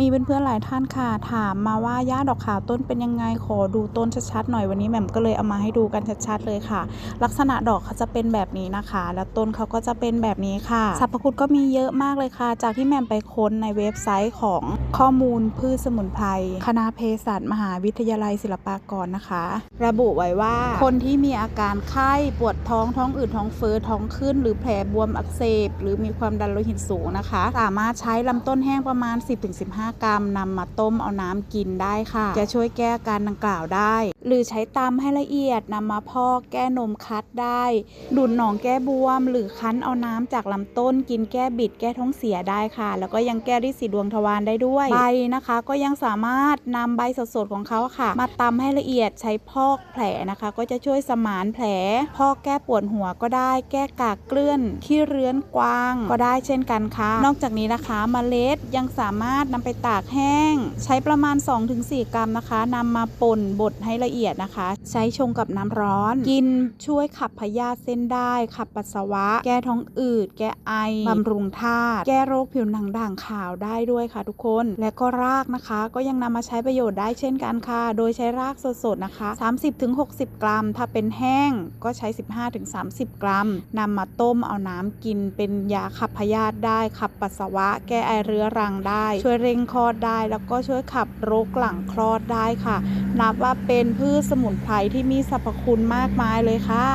มีเพื่อนๆหลายท่านค่ะ ถามมาว่าหญ้าดอกขาวต้นเป็นยังไงขอดูต้นชัดๆหน่อยวันนี้แหม่มก็เลยเอามาให้ดูกันชัดๆเลยค่ะ ลักษณะดอกเขาจะเป็นแบบนี้นะคะ แล้วต้นเขาก็จะเป็นแบบนี้ค่ะสรรพคุณก็มีเยอะมากเลยค่ะ จากที่แหม่มไปค้นในเว็บไซต์ของข้อมูลพืชสมุนไพรคณะเภสัชมหาวิทยาลัยศิลปากรนะคะ ระบุไว้ว่า คนที่มีอาการไข้ปวดท้องท้องอืดท้องเฟ้อท้องขึ้น หรือแผลบวมอักเสบหรือมีความดันโลหิตสูงนะคะ สามารถใช้ลำต้นแห้งประมาณ 10-15กรัมนำมาต้มเอาน้ำกินได้ค่ะ จะช่วยแก้อาการดังกล่าวได้ หรือใช้ตำให้ละเอียดนำมาพอกแก้นมคัดได้ ดูดหนองแก้บวม หรือคั้นเอาน้ำจากลำต้น กินแก้บิดแก้ท้องเสียได้ค่ะ แล้วก็ยังแก้ริดสีดวงทวารได้ด้วยใบนะคะ ก็ยังสามารถนำใบสดๆของเขาค่ะ มาตำให้ละเอียดใช้พอกแผลนะคะ ก็จะช่วยสมานแผล พอกแก้ปวดหัวก็ได้ แก้กากเกลื่อนขี้เรื้อนกว้าง ก็ได้เช่นกันค่ะ นอกจากนี้นะคะเมล็ดยังสามารถนำไปตากแห้ง ใช้ประมาณ 2-4 กรัมนะคะนำมาป่นบดให้ละเอียดนะคะ ใช้ชงกับน้ำร้อน กินช่วยขับพยาธิเส้นได้ ขับปัสสาวะ แก้ท้องอืด แก้ไอบำรุงธาตุแก้โรคผิวหนังด่างขาวได้ด้วยค่ะทุกคน และก็รากนะคะ ก็ยังนำมาใช้ประโยชน์ได้เช่นกันค่ะ โดยใช้รากสดๆนะคะ 30-60 กรัม ถ้าเป็นแห้งก็ใช้ 15-30 กรัมนำมาต้มเอาน้ำกิน เป็นยาขับพยาธิได้ ขับปัสสาวะ แก้ไอเรื้อรังได้ ช่วยเร่งคลอดได้ แล้วก็ช่วยขับโรคหลังคลอดได้ค่ะ นับว่าเป็นพืชสมุนไพรที่มีสรรพคุณมากมายเลยค่ะ